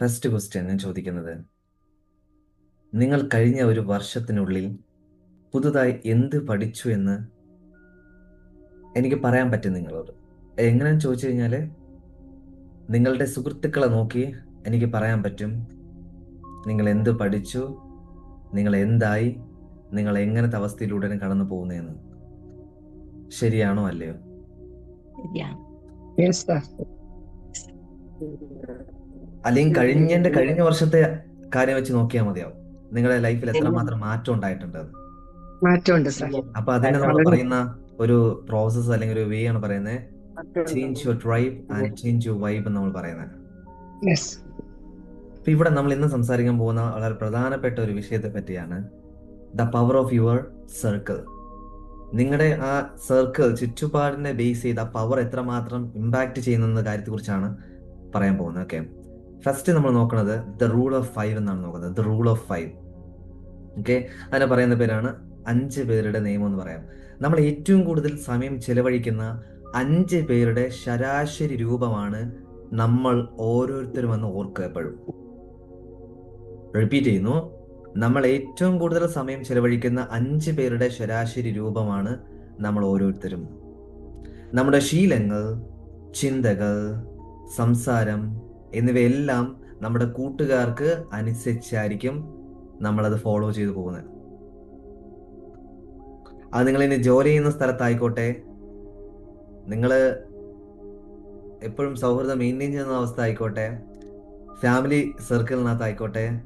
First question ഞാൻ ചോദിക്കുന്നത് നിങ്ങൾ കഴിഞ്ഞ ഒരു വർഷത്തിനുള്ളിൽ പുതുതായി എന്ത് പഠിച്ചു എന്ന് എനിക്ക് പറയാൻ പറ്റും നിങ്ങളോട്. എങ്ങനെയാണെന്ന് ചോദിച്ചു കഴിഞ്ഞാൽ നിങ്ങളുടെ സുഹൃത്തുക്കളെ നോക്കി എനിക്ക് പറയാൻ പറ്റും. നിങ്ങൾ എന്ത് പഠിച്ചു? നിങ്ങൾ എന്തായി? നിങ്ങൾ എങ്ങനത്തെ അവസ്ഥയിലൂടെ കടന്നു പോകുന്നതെന്ന്. ശരിയാണോ അല്ലയോ? ശരിയാണ്. അല്ലെങ്കിൽ കഴിഞ്ഞ കഴിഞ്ഞ വർഷത്തെ കാര്യം വെച്ച് നോക്കിയാൽ മതിയാവും. നിങ്ങളുടെ ലൈഫിൽ എത്രമാത്രം മാറ്റം ഉണ്ടായിട്ടുണ്ട്. മാറ്റമുണ്ട് അപ്പൊ അതിന്റെ നമ്മൾ പറയുന്ന ഒരു പ്രോസസ് അല്ലെങ്കിൽ ഒരു വേ ആണ് പറയുന്നത് change your tribe and change your vibe എന്ന് നമ്മൾ പറയുന്നത് അപ്പൊ ഇവിടെ നമ്മൾ ഇന്ന് സംസാരിക്കാൻ പോകുന്ന വളരെ പ്രധാനപ്പെട്ട ഒരു വിഷയത്തെ പറ്റിയാണ് the power of your circle നിങ്ങളുടെ ആ സർക്കിൾ ചുറ്റുപാടിനെ ബേസ് ചെയ്ത് ആ പവർ എത്രമാത്രം ഇമ്പാക്ട് ചെയ്യുന്ന കാര്യത്തെ കുറിച്ചാണ് പറയാൻ പോകുന്നത് ഓക്കെ ഫസ്റ്റ് നമ്മൾ നോക്കുന്നത് ദ റൂൾ ഓഫ് ഫൈവ് എന്നാണ് നോക്കുന്നത്. The rule of five okay അതിനെ പറയുന്ന പേരാണ് അഞ്ച് പേരുടെ നിയമം എന്ന് പറയാം. നമ്മൾ ഏറ്റവും കൂടുതൽ സമയം ചെലവഴിക്കുന്ന അഞ്ച് പേരുടെ ശരാശരി രൂപമാണ് നമ്മൾ ഓരോരുത്തരും എന്ന് ഓർക്കുക എപ്പോഴും റിപ്പീറ്റ് ചെയ്യുന്നു. നമ്മൾ ഏറ്റവും കൂടുതൽ സമയം ചെലവഴിക്കുന്ന അഞ്ച് പേരുടെ ശരാശരി രൂപമാണ് നമ്മൾ ഓരോരുത്തരും. നമ്മുടെ ശീലങ്ങൾ ചിന്തകൾ സംസാരം എന്നിവയെല്ലാം നമ്മുടെ കൂട്ടുകാർക്ക് അനുസരിച്ചായിരിക്കും നമ്മളത് ഫോളോ ചെയ്തു പോകുന്നത്. അത് നിങ്ങൾ ഇനി ജോലി ചെയ്യുന്ന സ്ഥലത്തായിക്കോട്ടെ. നിങ്ങൾ എപ്പോഴും സൗഹൃദം മെയിന്റെയിൻ ചെയ്യുന്ന അവസ്ഥ ആയിക്കോട്ടെ ഫാമിലി സർക്കിളിനകത്തായിക്കോട്ടെ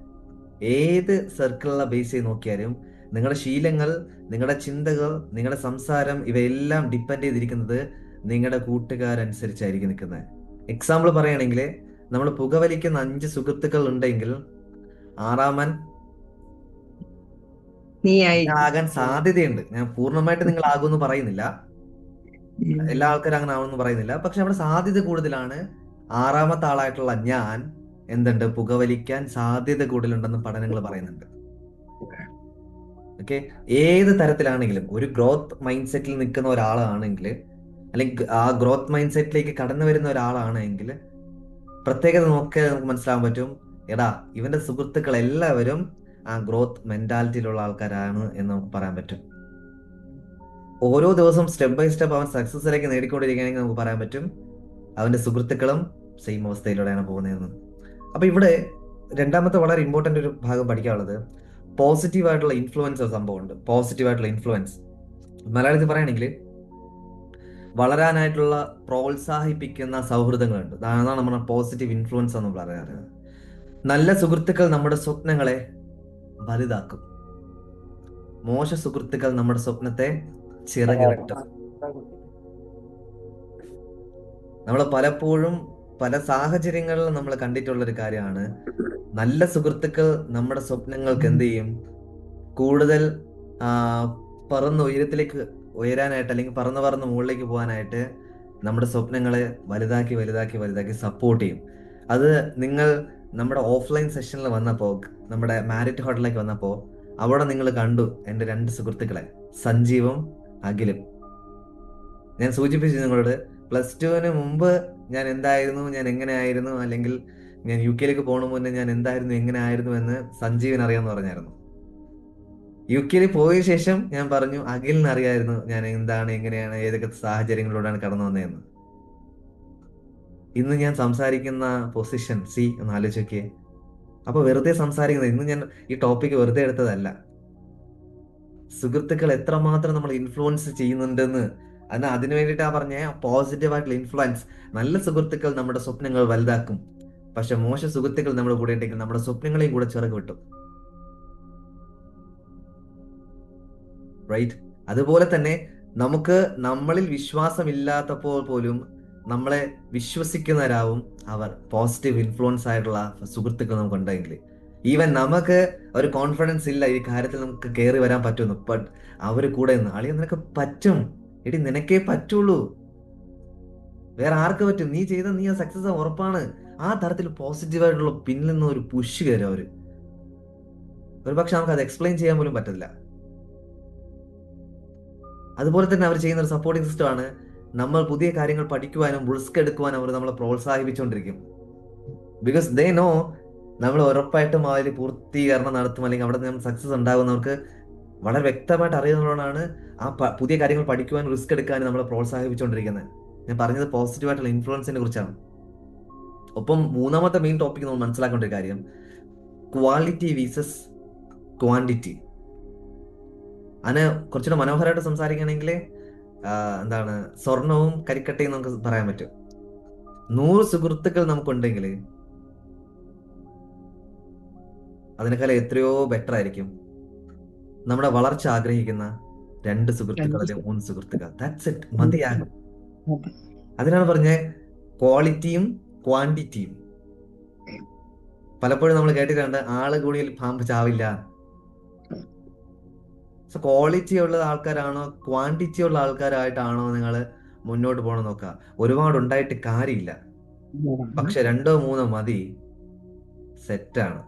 ഏത് സർക്കിളിനെ ബേസ് ചെയ്ത് നോക്കിയാലും നിങ്ങളുടെ ശീലങ്ങൾ നിങ്ങളുടെ ചിന്തകൾ നിങ്ങളുടെ സംസാരം ഇവയെല്ലാം ഡിപ്പെൻഡ് ചെയ്തിരിക്കുന്നത് നിങ്ങളുടെ കൂട്ടുകാരനുസരിച്ചായിരിക്കും നിൽക്കുന്നത്. എക്സാമ്പിൾ പറയുകയാണെങ്കിൽ നമ്മൾ പുകവലിക്കുന്ന അഞ്ച് സുഹൃത്തുക്കൾ ഉണ്ടെങ്കിൽ ആറാമൻ ആകാൻ സാധ്യതയുണ്ട്. ഞാൻ പൂർണമായിട്ട് നിങ്ങൾ ആകുമെന്ന് പറയുന്നില്ല. എല്ലാ ആൾക്കാരും അങ്ങനെ ആവുമെന്ന് പറയുന്നില്ല. പക്ഷെ നമ്മുടെ സാധ്യത കൂടുതലാണ്. ആറാമത്തെ ആളായിട്ടുള്ള ഞാൻ എന്തുണ്ട്? പുകവലിക്കാൻ സാധ്യത കൂടുതലുണ്ടെന്ന് പഠനങ്ങൾ പറയുന്നുണ്ട്. ഓക്കെ? ഏത് തരത്തിലാണെങ്കിലും ഒരു ഗ്രോത്ത് മൈൻഡ് സെറ്റിൽ നിൽക്കുന്ന ഒരാളാണെങ്കിൽ അല്ലെങ്കിൽ ആ ഗ്രോത്ത് മൈൻഡ് സെറ്റിലേക്ക് കടന്നു വരുന്ന ഒരാളാണെങ്കിൽ പ്രത്യേകത നോക്കിയാൽ നമുക്ക് മനസ്സിലാക്കാൻ പറ്റും. എടാ ഇവന്റെ സുഹൃത്തുക്കൾ എല്ലാവരും ആ ഗ്രോത്ത് മെന്റാലിറ്റിയിലുള്ള ആൾക്കാരാണ് എന്ന് നമുക്ക് പറയാൻ പറ്റും. ഓരോ ദിവസം സ്റ്റെപ്പ് ബൈ സ്റ്റെപ്പ് അവൻ സക്സസിലേക്ക് നേടിക്കൊണ്ടിരിക്കുകയാണെങ്കിൽ നമുക്ക് പറയാൻ പറ്റും. അവന്റെ സുഹൃത്തുക്കളും സെയിം അവസ്ഥയിലൂടെയാണ് പോകുന്നതെന്ന്. അപ്പൊ ഇവിടെ രണ്ടാമത്തെ വളരെ ഇമ്പോർട്ടന്റ് ഒരു ഭാഗം പഠിക്കാനുള്ളത്. പോസിറ്റീവ് ആയിട്ടുള്ള ഇൻഫ്ലുവൻസ് സംഭവമുണ്ട്. പോസിറ്റീവ് ആയിട്ടുള്ള ഇൻഫ്ലുവൻസ് മലയാളത്തിൽ പറയുകയാണെങ്കിൽ വളരാനായിട്ടുള്ള പ്രോത്സാഹിപ്പിക്കുന്ന സൗഹൃദങ്ങളുണ്ട്. അതാണ് നമ്മുടെ പോസിറ്റീവ് ഇൻഫ്ലുവൻസ് എന്ന് പറയാറ് നല്ല സുഹൃത്തുക്കൾ നമ്മുടെ സ്വപ്നങ്ങളെ വലുതാക്കും. മോശ സുഹൃത്തുക്കൾ നമ്മുടെ സ്വപ്നത്തെ ചിറക് നമ്മൾ പലപ്പോഴും പല സാഹചര്യങ്ങളിൽ നമ്മൾ കണ്ടിട്ടുള്ള ഒരു കാര്യമാണ്. നല്ല സുഹൃത്തുക്കൾ നമ്മുടെ സ്വപ്നങ്ങൾക്ക് എന്ത് ചെയ്യും? കൂടുതൽ പറന്ന് ഉയരത്തിലേക്ക് ഉയരാനായിട്ട് അല്ലെങ്കിൽ പറന്ന് പറന്ന് മുകളിലേക്ക് പോകാനായിട്ട് നമ്മുടെ സ്വപ്നങ്ങളെ വലുതാക്കി വലുതാക്കി വലുതാക്കി സപ്പോർട്ട് ചെയ്യും. അത് നിങ്ങൾ നമ്മുടെ ഓഫ്ലൈൻ സെഷനിൽ വന്നപ്പോൾ നമ്മുടെ മാരിറ്റ് ഹോട്ടലിലേക്ക് വന്നപ്പോൾ അവിടെ നിങ്ങൾ കണ്ടു എന്റെ രണ്ട് സുഹൃത്തുക്കളെ സഞ്ജീവും അഖിലും. ഞാൻ സൂചിപ്പിച്ചു നിങ്ങളോട് പ്ലസ് ടുവിന് മുമ്പ് ഞാൻ എന്തായിരുന്നു ഞാൻ എങ്ങനെയായിരുന്നു അല്ലെങ്കിൽ ഞാൻ യു കെയിലേക്ക് പോകണ മുന്നേ ഞാൻ എന്തായിരുന്നു എങ്ങനെയായിരുന്നു എന്ന് സഞ്ജീവൻ അറിയാമെന്ന് പറഞ്ഞായിരുന്നു. യു കെയിൽ പോയ ശേഷം ഞാൻ പറഞ്ഞു അഖിലിന് അറിയായിരുന്നു ഞാൻ എന്താണ് എങ്ങനെയാണ് ഏതൊക്കെ സാഹചര്യങ്ങളിലൂടെയാണ് കടന്നു വന്നതെന്ന്. ഇന്ന് ഞാൻ സംസാരിക്കുന്ന പൊസിഷൻ സി ഒന്ന് ആലോചിക്കേ അപ്പൊ വെറുതെ സംസാരിക്കുന്നത് ഇന്ന് ഞാൻ ഈ ടോപ്പിക് വെറുതെ എടുത്തതല്ല. സുഹൃത്തുക്കൾ എത്രമാത്രം നമ്മൾ ഇൻഫ്ലുവൻസ് ചെയ്യുന്നുണ്ടെന്ന് അതിന് അതിനു വേണ്ടിയിട്ടാ പറഞ്ഞ പോസിറ്റീവ് ആയിട്ടുള്ള ഇൻഫ്ലുവൻസ് നല്ല സുഹൃത്തുക്കൾ നമ്മുടെ സ്വപ്നങ്ങൾ വലുതാക്കും. പക്ഷെ മോശ സുഹൃത്തുക്കൾ നമ്മുടെ കൂടെ ഉണ്ടെങ്കിൽ നമ്മുടെ സ്വപ്നങ്ങളെയും കൂടെ ചെറുക്കിട്ടും റൈറ്റ് അതുപോലെ തന്നെ നമുക്ക് നമ്മളിൽ വിശ്വാസമില്ലാത്തപ്പോൾ പോലും നമ്മളെ വിശ്വസിക്കുന്നവരാവും അവർ പോസിറ്റീവ് ഇൻഫ്ലുവൻസ് ആയിട്ടുള്ള സുഹൃത്തുക്കൾ നമുക്ക് ഉണ്ടെങ്കിൽ. ഈവൻ നമുക്ക് ഒരു കോൺഫിഡൻസ് ഇല്ല ഈ കാര്യത്തിൽ നമുക്ക് കയറി വരാൻ പറ്റുമെന്ന് ബട്ട് അവർ കൂടെ അളിയ നിനക്ക് പറ്റും. എടി നിനക്കേ പറ്റുള്ളൂ. വേറെ ആർക്ക് പറ്റും? നീ ചെയ്ത നീ ആ സക്സസ് ഉറപ്പാണ്. ആ തരത്തിൽ പോസിറ്റീവ് ആയിട്ടുള്ള പിന്നിൽ നിന്ന് ഒരു പുഷ് കയറും അവർ. ഒരു പക്ഷെ നമുക്ക് അത് എക്സ്പ്ലെയിൻ ചെയ്യാൻ പോലും പറ്റില്ല അതുപോലെ തന്നെ അവർ ചെയ്യുന്ന ഒരു സപ്പോർട്ടിംഗ് സിസ്റ്റം ആണ്. നമ്മൾ പുതിയ കാര്യങ്ങൾ പഠിക്കുവാനും റിസ്ക് എടുക്കുവാനും അവർ നമ്മളെ പ്രോത്സാഹിപ്പിച്ചുകൊണ്ടിരിക്കും. ബിക്കോസ് ദേ നോ നമ്മൾ ഉറപ്പായിട്ടും അതിൽ പൂർത്തീകരണം നടത്തും അല്ലെങ്കിൽ അവിടെ നമ്മൾ സക്സസ് ഉണ്ടാകുന്നവർക്ക് വളരെ വ്യക്തമായിട്ട് അറിയുന്നതുകൊണ്ടാണ് ആ പുതിയ കാര്യങ്ങൾ പഠിക്കുവാൻ റിസ്ക് എടുക്കാനും നമ്മളെ പ്രോത്സാഹിപ്പിച്ചുകൊണ്ടിരിക്കുന്നത്. ഞാൻ പറഞ്ഞത് പോസിറ്റീവായിട്ടുള്ള ഇൻഫ്ലുവൻസിനെ കുറിച്ചാണ്. ഒപ്പം മൂന്നാമത്തെ മെയിൻ ടോപ്പിക് നമ്മൾ മനസ്സിലാക്കേണ്ട ഒരു കാര്യം ക്വാളിറ്റി വീസസ് ക്വാണ്ടിറ്റി അതിന് കുറച്ചുകൂടെ മനോഹരമായിട്ട് സംസാരിക്കുകയാണെങ്കിൽ എന്താണ് സ്വർണവും കരിക്കട്ടയും നമുക്ക് പറയാൻ പറ്റും. നൂറ് സുഹൃത്തുക്കൾ നമുക്കുണ്ടെങ്കിൽ അതിനേക്കാൾ എത്രയോ ബെറ്റർ ആയിരിക്കും. നമ്മുടെ വളർച്ച ആഗ്രഹിക്കുന്ന രണ്ട് സുഹൃത്തുക്കൾ അല്ലെങ്കിൽ മൂന്ന് സുഹൃത്തുക്കൾ. ദാറ്റ്സ് ഇറ്റ് മതിയാകും. അതിനാണ് പറഞ്ഞ ക്വാളിറ്റിയും ക്വാണ്ടിറ്റിയും പലപ്പോഴും നമ്മൾ കേട്ടിട്ടുണ്ട് ആൾ കൂടിയിൽ പാമ്പ് ചാവില്ല. ക്വാളിറ്റി ഉള്ള ആൾക്കാരാണോ ക്വാണ്ടിറ്റി ഉള്ള ആൾക്കാരായിട്ടാണോ നിങ്ങൾ മുന്നോട്ട് പോകണം നോക്കുക ഒരുപാട് ഉണ്ടായിട്ട് കാര്യമില്ല പക്ഷെ രണ്ടോ മൂന്നോ മതി സെറ്റാണ്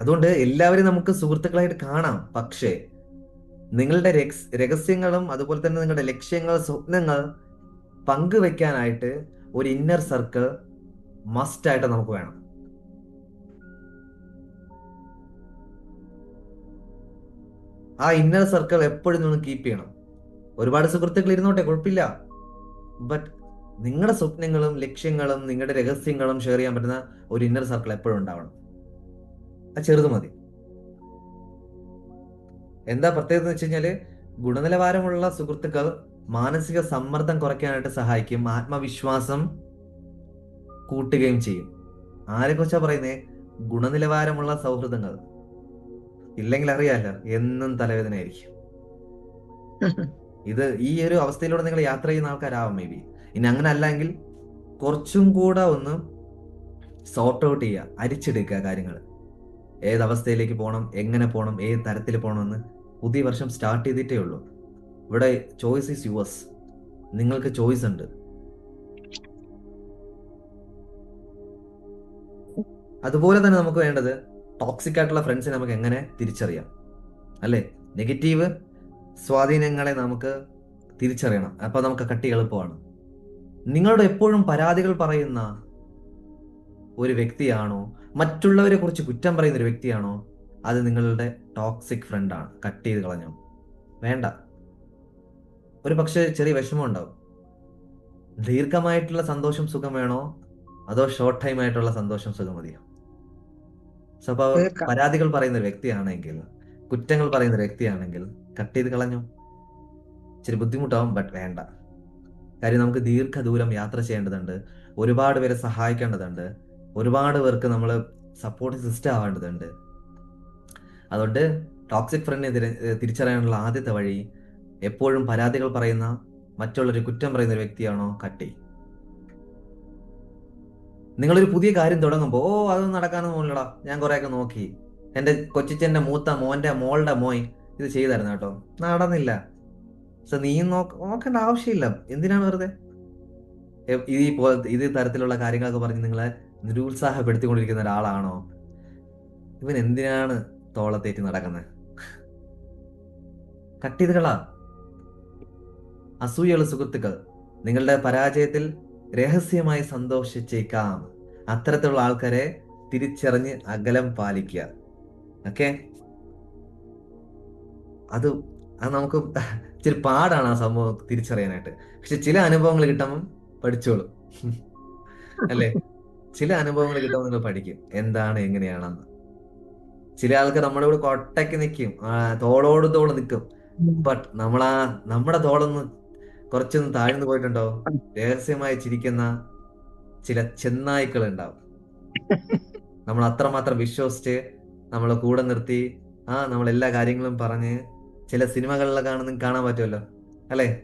അതുകൊണ്ട് എല്ലാവരും നമുക്ക് സുഹൃത്തുക്കളായിട്ട് കാണാം. പക്ഷേ നിങ്ങളുടെ രഹസ്യങ്ങളും അതുപോലെ തന്നെ നിങ്ങളുടെ ലക്ഷ്യങ്ങൾ സ്വപ്നങ്ങൾ പങ്കുവെക്കാനായിട്ട് ഒരു ഇന്നർ സർക്കിൾ മസ്റ്റായിട്ട് നമുക്ക് വേണം. ആ ഇന്നർ സർക്കിൾ എപ്പോഴും നിങ്ങൾ കീപ്പ് ചെയ്യണം. ഒരുപാട് സുഹൃത്തുക്കൾ ഇരുന്നോട്ടെ കുഴപ്പമില്ല. ബട്ട് നിങ്ങളുടെ സ്വപ്നങ്ങളും ലക്ഷ്യങ്ങളും നിങ്ങളുടെ രഹസ്യങ്ങളും ഷെയർ ചെയ്യാൻ പറ്റുന്ന ഒരു ഇന്നർ സർക്കിൾ എപ്പോഴും ഉണ്ടാവണം. ആ ചെറുത് മതി. എന്താ പ്രത്യേകത എന്ന് വെച്ച് കഴിഞ്ഞാൽ ഗുണനിലവാരമുള്ള സുഹൃത്തുക്കൾ മാനസിക സമ്മർദ്ദം കുറയ്ക്കാനായിട്ട് സഹായിക്കും ആത്മവിശ്വാസം കൂട്ടുകയും ചെയ്യും. ആരെ കുറിച്ചാ പറയുന്നേ? ഗുണനിലവാരമുള്ള സൗഹൃദങ്ങൾ. ഇല്ലെങ്കിൽ അറിയാലോ എന്നും തലവേദന ആയിരിക്കും ഇത് ഈ ഒരു അവസ്ഥയിലൂടെ നിങ്ങൾ യാത്ര ചെയ്യുന്ന ആൾക്കാരാവാം മേ ബി ഇനി അങ്ങനെ അല്ലെങ്കിൽ കുറച്ചും കൂടെ ഒന്ന് സോർട്ട് ഔട്ട് ചെയ്യുക അരിച്ചെടുക്കുക കാര്യങ്ങൾ. ഏത് അവസ്ഥയിലേക്ക് പോകണം എങ്ങനെ പോകണം ഏത് തരത്തിൽ പോകണമെന്ന് പുതിയ വർഷം സ്റ്റാർട്ട് ചെയ്തിട്ടേ ഉള്ളൂ. ഇവിടെ ചോയ്സ് ഈസ് യുവേഴ്സ് നിങ്ങൾക്ക് ചോയ്സ് ഉണ്ട്. അതുപോലെ തന്നെ നമുക്ക് വേണ്ടത് ടോക്സിക് ആയിട്ടുള്ള ഫ്രണ്ട്സിനെ നമുക്ക് എങ്ങനെ തിരിച്ചറിയാം? അല്ലേ? നെഗറ്റീവ് സ്വാധീനങ്ങളെ നമുക്ക് തിരിച്ചറിയണം. അപ്പൊ നമുക്ക് കട്ടി എളുപ്പമാണ്. നിങ്ങളുടെ എപ്പോഴും പരാതികൾ പറയുന്ന ഒരു വ്യക്തിയാണോ? മറ്റുള്ളവരെ കുറിച്ച് കുറ്റം പറയുന്ന ഒരു വ്യക്തിയാണോ? അത് നിങ്ങളുടെ ടോക്സിക് ഫ്രണ്ടാണ് കട്ട് ചെയ്ത് കളഞ്ഞു? വേണ്ട. ഒരു പക്ഷേ ചെറിയ വിഷമം ഉണ്ടാവും. ദീർഘമായിട്ടുള്ള സന്തോഷം സുഖം വേണോ? അതോ ഷോർട്ട് ടൈം ആയിട്ടുള്ള സന്തോഷം സുഖം മതിയോ? സോ അപ്പൊ പരാതികൾ പറയുന്ന ഒരു വ്യക്തിയാണെങ്കിൽ കുറ്റങ്ങൾ പറയുന്ന ഒരു വ്യക്തിയാണെങ്കിൽ കട്ട് ചെയ്ത് കളഞ്ഞു. ഇച്ചിരി ബുദ്ധിമുട്ടാവും ബട്ട് വേണ്ട. കാര്യം നമുക്ക് ദീർഘദൂരം യാത്ര ചെയ്യേണ്ടതുണ്ട് ഒരുപാട് പേരെ സഹായിക്കേണ്ടതുണ്ട് ഒരുപാട് പേർക്ക് നമ്മൾ സപ്പോർട്ട് സിസ്റ്റം ആവേണ്ടതുണ്ട്. അതുകൊണ്ട് ടോക്സിക് ഫ്രണ്ടിനെ തിരി- തിരിച്ചറിയാനുള്ള ആദ്യത്തെ വഴി എപ്പോഴും പരാതികൾ പറയുന്ന മറ്റുള്ളൊരു കുറ്റം പറയുന്ന ഒരു വ്യക്തിയാണോ കട്ടി നിങ്ങളൊരു പുതിയ കാര്യം തുടങ്ങുമ്പോൾ ഓ അതൊന്നും നടക്കാനൊന്നും ഇല്ലടാ ഞാൻ കുറെയൊക്കെ നോക്കി. എന്റെ കൊച്ചിച്ചന്റെ മൂത്ത മോന്റെ മോളുടെ മോയ് ഇത് ചെയ്തായിരുന്നു കേട്ടോ. നടന്നില്ല. സോ നീ നോക്ക നോക്കേണ്ട ആവശ്യമില്ല. എന്തിനാണ് വെറുതെ? ഈ ഇത് തരത്തിലുള്ള കാര്യങ്ങളൊക്കെ പറഞ്ഞ് നിങ്ങളെ നിരുത്സാഹപ്പെടുത്തിക്കൊണ്ടിരിക്കുന്ന ഒരാളാണോ? ഇവൻ എന്തിനാണ് തോളത്തേറ്റ് നടക്കുന്നത് കട്ട് അസൂയുള്ള സുഹൃത്തുക്കൾ നിങ്ങളുടെ പരാജയത്തിൽ രഹസ്യമായി സന്തോഷിച്ചേക്കാം. അത്തരത്തിലുള്ള ആൾക്കാരെ തിരിച്ചറിഞ്ഞ് അകലം പാലിക്കുക. ഓക്കെ അത് അത് നമുക്ക് ഇച്ചിരി പാടാണ് ആ സംഭവം തിരിച്ചറിയാനായിട്ട്. പക്ഷെ ചില അനുഭവങ്ങൾ കിട്ടുമ്പം പഠിച്ചോളും. അല്ലേ? ചില അനുഭവങ്ങൾ കിട്ടുമ്പോൾ നിങ്ങൾ പഠിക്കും. എന്താണ് എങ്ങനെയാണെന്ന്. ചില ആൾക്കാർ നമ്മുടെ കൂടെ കൊട്ടയ്ക്ക് നിൽക്കും തോളോട് തോൾ നിൽക്കും ബട്ട് നമ്മളാ നമ്മുടെ തോളൊന്ന് കുറച്ചൊന്ന് താഴ്ന്നു പോയിട്ടുണ്ടോ? രഹസ്യമായി ചിരിക്കുന്ന ചില ചെന്നായ്ക്കൾ ഉണ്ടാവും നമ്മൾ അത്രമാത്രം വിശ്വസിച്ച് നമ്മളെ കൂടെ നിർത്തി ആ നമ്മൾ എല്ലാ കാര്യങ്ങളും പറഞ്ഞ് ചില സിനിമകളിലെ കാണുന്ന കാണാൻ പറ്റുമല്ലോ? അല്ലെ?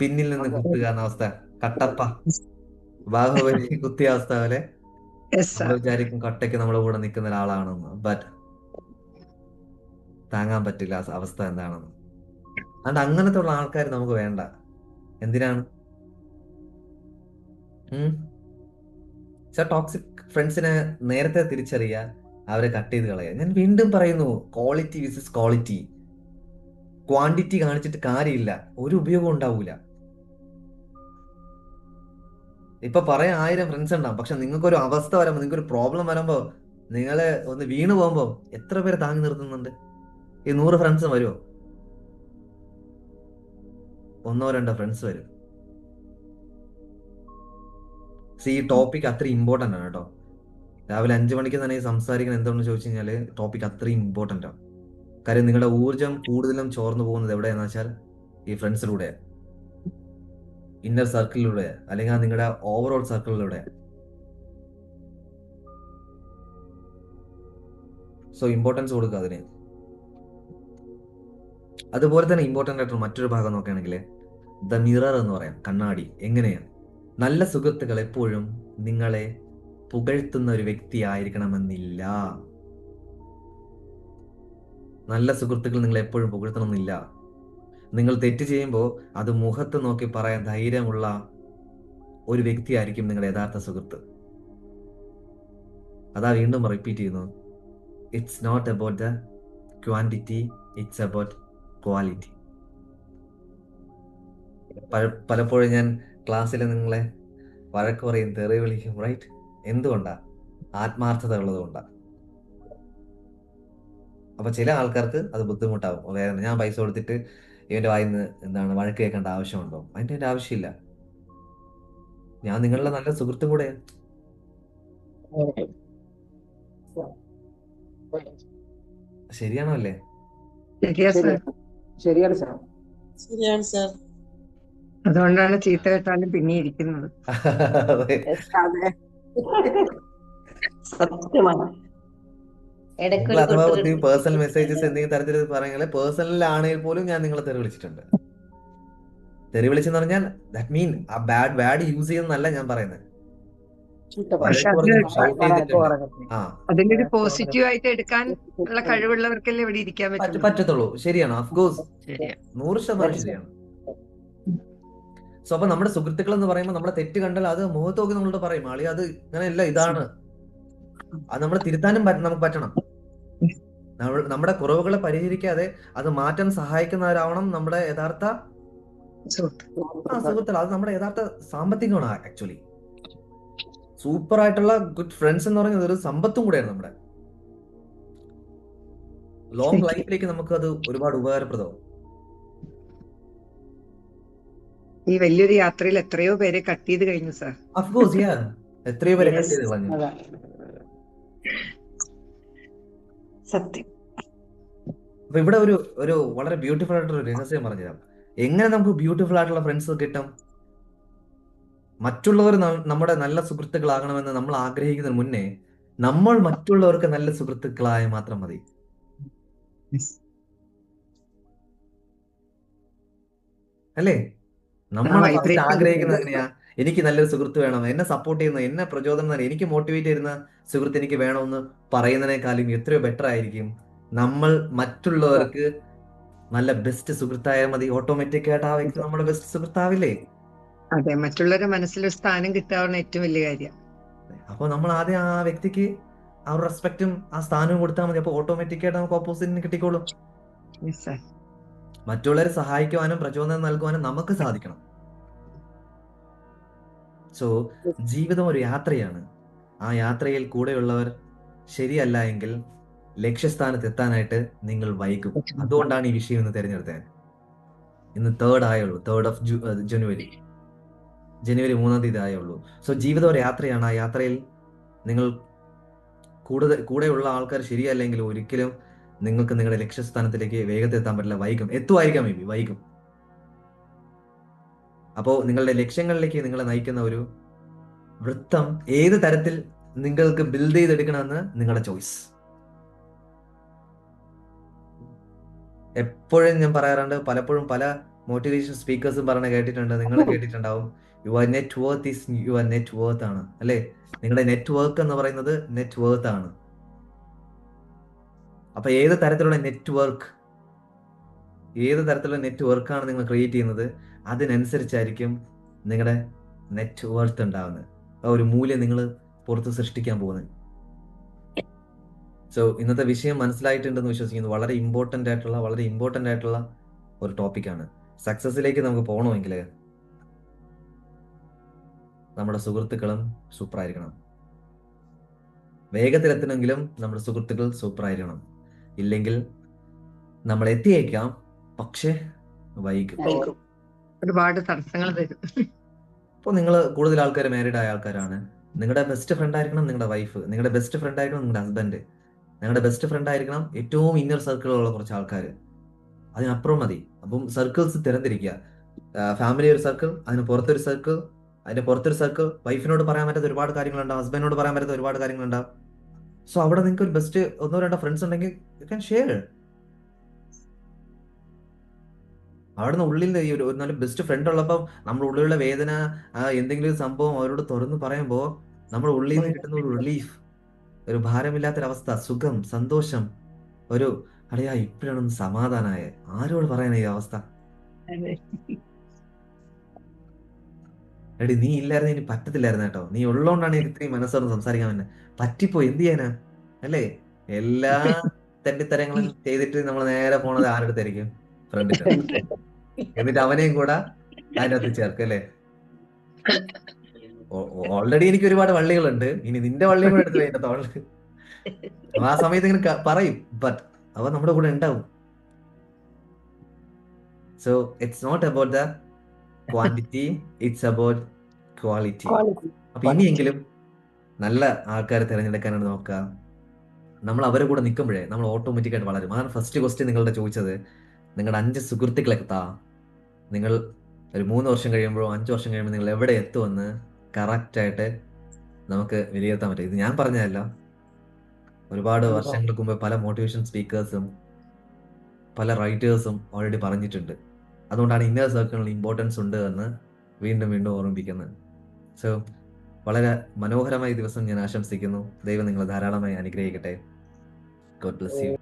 പിന്നിൽ നിന്ന് കുത്തുക എന്ന അവസ്ഥ. കട്ടപ്പ. ബാഹുബലി കുത്തിയ അവസ്ഥ പോലെ. വിചാരിക്കും കട്ടയ്ക്ക് നമ്മുടെ കൂടെ നിൽക്കുന്ന ഒരാളാണെന്ന്. ബട്ട് താങ്ങാൻ പറ്റില്ല അവസ്ഥ എന്താണെന്ന്. അതുകൊണ്ട് അങ്ങനത്തെ ഉള്ള ആൾക്കാർ നമുക്ക് വേണ്ട. എന്തിനാണ്? ടോക്സിക് ഫ്രണ്ട്സിനെ നേരത്തെ തിരിച്ചറിയ അവരെ കട്ട് ചെയ്ത് കളയുക ഞാൻ വീണ്ടും പറയുന്നു ക്വാളിറ്റി വിസസ് ക്വാളിറ്റി ക്വാണ്ടിറ്റി കാണിച്ചിട്ട് കാര്യമില്ല. ഒരു ഉപയോഗം ഉണ്ടാവൂല. ഇപ്പൊ പറയാൻ ആയിരം ഫ്രണ്ട്സ് ഉണ്ടാവും. പക്ഷെ നിങ്ങൾക്കൊരു അവസ്ഥ വരുമ്പോ നിങ്ങൾക്കൊരു പ്രോബ്ലം വരുമ്പോ നിങ്ങളെ ഒന്ന് വീണ് പോകുമ്പോ എത്ര പേര് താങ്ങി നിർത്തുന്നുണ്ട്? ഈ നൂറ് ഫ്രണ്ട്സ് വരുമോ ഒന്നോ രണ്ടോ ഫ്രണ്ട്സ് വരും. സി ഈ ടോപ്പിക് അത്ര ഇമ്പോർട്ടന്റ് ആണ് കേട്ടോ. രാവിലെ അഞ്ചു മണിക്ക് തന്നെ സംസാരിക്കുന്നത് എന്താണെന്ന് ചോദിച്ചു കഴിഞ്ഞാൽ ടോപ്പിക് അത്രയും ഇമ്പോർട്ടന്റ് ആണ് കാര്യം നിങ്ങളുടെ ഊർജം കൂടുതലും ചോർന്നു പോകുന്നത് എവിടെയാണെന്ന് വെച്ചാൽ ഈ ഫ്രണ്ട്സിലൂടെ ഇന്നർ സർക്കിളിലൂടെ അല്ലെങ്കിൽ നിങ്ങളുടെ ഓവറോൾ സർക്കിളിലൂടെ സോ ഇമ്പോർട്ടൻസ് കൊടുക്കുക അതിന്. അതുപോലെ തന്നെ ഇമ്പോർട്ടന്റ് ആയിട്ടുള്ള മറ്റൊരു ഭാഗം നോക്കുകയാണെങ്കിൽ ദ മിറർ എന്ന് പറയാം കണ്ണാടി. എങ്ങനെയാണ്? നല്ല സുഹൃത്തുക്കൾ എപ്പോഴും നിങ്ങളെ പുകഴ്ത്തുന്ന ഒരു വ്യക്തി ആയിരിക്കണമെന്നില്ല നല്ല സുഹൃത്തുക്കൾ നിങ്ങൾ എപ്പോഴും പുകഴ്ത്തണമെന്നില്ല. നിങ്ങൾ തെറ്റ് ചെയ്യുമ്പോൾ അത് മുഖത്ത് നോക്കി പറയാൻ ധൈര്യമുള്ള ഒരു വ്യക്തി വ്യക്തിയായിരിക്കും നിങ്ങളുടെ യഥാർത്ഥ സുഹൃത്ത്. അതാ വീണ്ടും റിപ്പീറ്റ് ചെയ്യുന്നു. It's not about the quantity it's about quality പലപ്പോഴും ഞാൻ ക്ലാസ്സിൽ നിങ്ങളെ വഴക്ക് പറയും തെറി വിളിക്കും റൈറ്റ് എന്തുകൊണ്ടാ? ആത്മാർത്ഥത ഉള്ളത് കൊണ്ടാ. അപ്പൊ ചില ആൾക്കാർക്ക് അത് ബുദ്ധിമുട്ടാവും വേറെ ഞാൻ പൈസ കൊടുത്തിട്ട് ഇവന്റെ വായിന്ന് എന്താണ് വഴക്ക് കേൾക്കേണ്ട ആവശ്യമുണ്ടോ? അതിന്റെ എന്റെ ആവശ്യമില്ല. ഞാൻ നിങ്ങളുടെ നല്ല സുഹൃത്തും കൂടെ ശരിയാണോ അല്ലേ? ശരിയാണ് സാർ. ശരിയാണ് സാർ. അതുകൊണ്ടാണ് ചീത്ത കേട്ടാലും പിന്നെ ഇരിക്കുന്നത്. സത്യമാണ്. അഥവാ പേഴ്സണൽ മെസ്സേജസ് എന്തെങ്കിലും തരത്തിൽ പറയുന്നത് പേഴ്സണലാണെങ്കിൽ പോലും ഞാൻ നിങ്ങളെ തെറി വിളിച്ചിട്ടുണ്ട്. തെറി വിളിച്ചെന്ന് പറഞ്ഞാൽ ദാറ്റ് മീൻ ആ ബാഡ് ബാഡ് യൂസ് ചെയ്യുന്നല്ല ഞാൻ പറയുന്നത്. പക്ഷെ വഴക്ക് അത് പറഞ്ഞ് shout ചെയ്തിട്ടുണ്ട്. ആ. അതിന്റെ ഒരു പോസിറ്റീവ് ആയിട്ട് എടുക്കാൻ ഉള്ള കഴിവുള്ളവർക്കല്ലേ ഇവിടെ ഇരിക്കാൻ പറ്റും പറ്റത്തുള്ളൂ. ശരിയാണ്. അഫ്കോഴ്സ് നൂറ് ശതമാനം ശരിയാണ്. സോ അപ്പൊ നമ്മുടെ സുഹൃത്തുക്കൾ എന്ന് പറയുമ്പോൾ നമ്മളെ തെറ്റ് കണ്ടാൽ അത് മുഖത്ത് നോക്കി നമ്മളോട് പറയും ആളി അത് ഇങ്ങനെയല്ല ഇതാണ്. അത് നമ്മൾ തിരുത്താനും നമുക്ക് പറ്റണം. നമ്മുടെ കുറവുകളെ പരിഹരിക്കാതെ അത് മാറ്റാൻ സഹായിക്കുന്നവരാവണം നമ്മുടെ യഥാർത്ഥ സുഹൃത്തുക്കൾ. അത് നമ്മുടെ യഥാർത്ഥ സാമ്പത്തികമാണ് ആക്ച്വലി. സൂപ്പർ ആയിട്ടുള്ള ഗുഡ് ഫ്രണ്ട്സ് എന്ന് പറയുന്നത് ഒരു സമ്പത്തും കൂടെയാണ് നമ്മുടെ. ലോങ്. ലൈഫിലേക്ക് നമുക്ക് അത് ഒരുപാട് ഉപകാരപ്രദമാവും. ഈ വലിയൊരു യാത്രയിൽ എത്രയോ പേരെ കട്ട് ചെയ്ത് കഴിഞ്ഞു സാർ. അഫ്കോഴ്സ് യാ എത്രയോ പേരെ. കട്ട് ചെയ്ത് കളഞ്ഞു. സത്യം. അപ്പൊ ഇവിടെ ഒരു ഒരു വളരെ ബ്യൂട്ടിഫുൾ ആയിട്ടുള്ള ഒരു രഹസ്യം പറഞ്ഞുതരാം. എങ്ങനെ നമുക്ക് ബ്യൂട്ടിഫുൾ ആയിട്ടുള്ള ഫ്രണ്ട്സ് കിട്ടും? മറ്റുള്ളവർ നമ്മുടെ നല്ല സുഹൃത്തുക്കളാകണമെന്ന് നമ്മൾ ആഗ്രഹിക്കുന്നതിന് മുന്നേ നമ്മൾ മറ്റുള്ളവർക്ക് നല്ല സുഹൃത്തുക്കളായ മാത്രം മതി. അല്ലേ? നമ്മൾ ഫസ്റ്റ് ആഗ്രഹിക്കുന്നത് എങ്ങനെയാ എനിക്ക് നല്ലൊരു സുഹൃത്ത് വേണം എന്നെ സപ്പോർട്ട് ചെയ്യുന്ന എന്നെ പ്രചോദനം തരുന്ന എനിക്ക് മോട്ടിവേറ്റ് ചെയ്യുന്ന സുഹൃത്ത് എനിക്ക് വേണമെന്ന് പറയുന്നതിനേക്കാളും എത്രയോ ബെറ്റർ ആയിരിക്കും. നമ്മൾ മറ്റുള്ളവർക്ക് നല്ല ബെസ്റ്റ് സുഹൃത്തായാൽ മതി. ഓട്ടോമാറ്റിക് ആയിട്ട് ആ വ്യക്തി നമ്മുടെ ബെസ്റ്റ് സുഹൃത്താവില്ലേ? അതെ മറ്റുള്ളവരുടെ മനസ്സിലൊരു സ്ഥാനം കിട്ടാവുന്ന ഏറ്റവും വലിയ കാര്യം. അപ്പോൾ നമ്മൾ ആദ്യം ആ വ്യക്തിക്ക് ആ ഒരു റെസ്പെക്റ്റും ആ സ്ഥാനവും കൊടുത്താൽ മതി. അപ്പോൾ ഓട്ടോമാറ്റിക് ആയിട്ട് നമുക്ക് ഓപ്പോസിറ്റിന് കിട്ടിക്കോളും. Yes, sir. മറ്റുള്ളവരെ സഹായിക്കുവാനും പ്രചോദനം നൽകുവാനും നമുക്ക് സാധിക്കണം. സോ ജീവിതം ഒരു യാത്രയാണ്. ആ യാത്രയിൽ കൂടെയുള്ളവർ ശരിയല്ല എങ്കിൽ ലക്ഷ്യസ്ഥാനത്ത് എത്താനായിട്ട് നിങ്ങൾ വൈകും. അതുകൊണ്ടാണ് ഈ വിഷയം ഇന്ന് തിരഞ്ഞെടുത്തത്. ഇന്ന് തേർഡ് ആയുള്ളൂ. തേർഡ് ഓഫ് ജനുവരി ജനുവരി മൂന്നാം തീയതി ആയുള്ളൂ. സോ ജീവിതം ഒരു യാത്രയാണ്. ആ യാത്രയിൽ നിങ്ങൾ കൂടുതൽ കൂടെയുള്ള ആൾക്കാർ ശരിയല്ലെങ്കിൽ ഒരിക്കലും നിങ്ങൾക്ക് നിങ്ങളുടെ ലക്ഷ്യസ്ഥാനത്തിലേക്ക് വേഗത്തിൽ എത്താൻ പറ്റില്ല. വൈകും. എത്തുമായിരിക്കാം മേ ബി വൈകും. അപ്പോൾ നിങ്ങളുടെ ലക്ഷ്യങ്ങളിലേക്ക് നിങ്ങളെ നയിക്കുന്ന ഒരു വൃത്തം ഏത് തരത്തിൽ നിങ്ങൾക്ക് ബിൽഡ് ചെയ്തെടുക്കണമെന്ന് നിങ്ങളുടെ ചോയ്സ് എപ്പോഴും ഞാൻ പറയാറുണ്ട് പലപ്പോഴും പല മോട്ടിവേഷൻ സ്പീക്കേഴ്സും പറഞ്ഞ കേട്ടിട്ടുണ്ട് നിങ്ങൾ കേട്ടിട്ടുണ്ടാവും your net worth is your net worth ആണ്. അല്ലേ? നിങ്ങളുടെ നെറ്റ് വർക്ക് എന്ന് പറയുന്നത് നെറ്റ് വർത്ത് ആണ്. അപ്പൊ ഏത് തരത്തിലുള്ള നെറ്റ്വർക്ക് ഏത് തരത്തിലുള്ള നെറ്റ്വർക്കാണ് നിങ്ങൾ ക്രിയേറ്റ് ചെയ്യുന്നത്? അതിനനുസരിച്ചായിരിക്കും നിങ്ങളുടെ നെറ്റ് വർത്ത് ഉണ്ടാവുന്നത്. ആ ഒരു മൂല്യം നിങ്ങൾ പുറത്ത് സൃഷ്ടിക്കാൻ പോകുന്നത്. സോ ഇന്നത്തെ വിഷയം മനസ്സിലായിട്ടുണ്ടെന്ന് വിശ്വസിക്കുന്നു. വളരെ ഇമ്പോർട്ടന്റ് ആയിട്ടുള്ള വളരെ ഇമ്പോർട്ടന്റ് ആയിട്ടുള്ള ഒരു ടോപ്പിക്കാണ് സക്സസിലേക്ക് നമുക്ക് പോകണമെങ്കിൽ നമ്മുടെ സുഹൃത്തുക്കളും സൂപ്പറായിരിക്കണം വേഗത്തിലെത്തണമെങ്കിലും നമ്മുടെ സുഹൃത്തുക്കൾ സൂപ്പർ ആയിരിക്കണം. ഇല്ലെങ്കിൽ നമ്മൾ എത്തിയേക്കാം പക്ഷേ വൈകും. വൈകും. ഒരുപാട് തടസ്സങ്ങൾ വരും. അപ്പൊ നിങ്ങൾ കൂടുതൽ ആൾക്കാർ മാരീഡ് ആയ ആൾക്കാരാണ്. നിങ്ങളുടെ ബെസ്റ്റ് ഫ്രണ്ട് ആയിരിക്കണം നിങ്ങളുടെ വൈഫ് നിങ്ങളുടെ ബെസ്റ്റ് ഫ്രണ്ട് ആയിരിക്കണം നിങ്ങളുടെ ഹസ്ബൻഡ് നിങ്ങളുടെ ബെസ്റ്റ് ഫ്രണ്ട് ആയിരിക്കണം ഏറ്റവും ഇന്നർ സർക്കിളുള്ള കുറച്ച് ആൾക്കാർ അതിനപ്പുറം മതി. അപ്പം സർക്കിൾസ് തിരഞ്ഞിരിക്കുക. ഫാമിലി ഒരു സർക്കിൾ അതിന് പുറത്തൊരു സർക്കിൾ അതിന്റെ പുറത്തൊരു സർക്കിൾ വൈഫിനോട് പറയാൻ പറ്റാത്ത ഒരുപാട് കാര്യങ്ങളുണ്ടാവും. ഹസ്ബൻഡിനോട് പറയാൻ പറ്റാത്ത ഒരുപാട് കാര്യങ്ങളുണ്ടാവും. സോ അവിടെ നിങ്ങൾക്ക് ഒരു ബെസ്റ്റ് ഒന്നോ രണ്ടോ ഫ്രണ്ട്സ് ഉണ്ടെങ്കിൽ യു ക്യാൻ ഷെയർ അവിടുന്ന് ഉള്ളിൽ ഈ ഒരു നല്ല ബെസ്റ്റ് ഫ്രണ്ട് ഉള്ളപ്പോൾ നമ്മുടെ ഉള്ളിലുള്ള വേദന എന്തെങ്കിലും ഒരു സംഭവം അവരോട് തുറന്ന് പറയുമ്പോൾ നമ്മുടെ ഉള്ളിൽ നിന്ന് കിട്ടുന്ന ഒരു റിലീഫ് ഒരു ഭാരമില്ലാത്തൊരവസ്ഥ സുഖം സന്തോഷം ഒരു അടയാ ഇപ്പോഴാണ് സമാധാനായ. ആരോട് പറയാനാ ഈ അവസ്ഥ. എടി നീ ഇല്ലായിരുന്നു ഇനി പറ്റത്തില്ലായിരുന്നു കേട്ടോ. നീ ഉള്ളതുകൊണ്ടാണ് എനിക്ക് ഇത്രയും മനസ്സോർന്ന് സംസാരിക്കാൻ പറ്റുന്നത് പറ്റിപ്പോയി എന്ത് ചെയ്യാനാ? അല്ലേ? എല്ലാ തെണ്ടിത്തരങ്ങളും ചെയ്തിട്ട് നമ്മൾ നേരെ പോണത് ആരെടുത്തായിരിക്കും ഫ്രണ്ടിന്റെ എന്നിട്ട് അവനെയും കൂടെ അതിനകത്ത് ചേർക്കല്ലേ ഓൾറെഡി എനിക്ക് ഒരുപാട് വള്ളികളുണ്ട്. ഇനി നിന്റെ വള്ളിയും കൂടെ എടുത്ത് അതിന്റെ തോളിൽ ആ സമയത്ത് ഇങ്ങനെ പറയും. ബട്ട് അവ നമ്മുടെ കൂടെ ഉണ്ടാവും. So it's not about the quantity it's about quality. അപ്പൊ ഇനിയെങ്കിലും നല്ല ആൾക്കാരെ തിരഞ്ഞെടുക്കാനാണ് നോക്കുക. നമ്മൾ അവരെ കൂടെ നിൽക്കുമ്പോഴേ നമ്മൾ ഓട്ടോമാറ്റിക്കായിട്ട് വളരും. അതാണ് ഫസ്റ്റ് ക്വസ്റ്റ്യൻ നിങ്ങളുടെ ചോദിച്ചത്. നിങ്ങളുടെ അഞ്ച് സുഹൃത്തുക്കളൊക്കെ താ നിങ്ങൾ ഒരു മൂന്ന് വർഷം കഴിയുമ്പോഴോ അഞ്ച് വർഷം കഴിയുമ്പോൾ നിങ്ങൾ എവിടെ എത്തുമെന്ന് കറക്റ്റായിട്ട് നമുക്ക് വിലയിരുത്താൻ പറ്റും. ഇത് ഞാൻ പറഞ്ഞതല്ല. ഒരുപാട് വർഷങ്ങൾക്ക് മുമ്പ് പല മോട്ടിവേഷൻ സ്പീക്കേഴ്സും പല റൈറ്റേഴ്സും ഓൾറെഡി പറഞ്ഞിട്ടുണ്ട്. അതുകൊണ്ടാണ് ഇന്നർ സർക്കിളിന് ഇമ്പോർട്ടൻസ് ഉണ്ട് എന്ന് വീണ്ടും വീണ്ടും ഓർമ്മിപ്പിക്കുന്നത്. സോ വളരെ മനോഹരമായ ദിവസം ഞാൻ ആശംസിക്കുന്നു. ദൈവം നിങ്ങളെ ധാരാളമായി അനുഗ്രഹിക്കട്ടെ. God bless you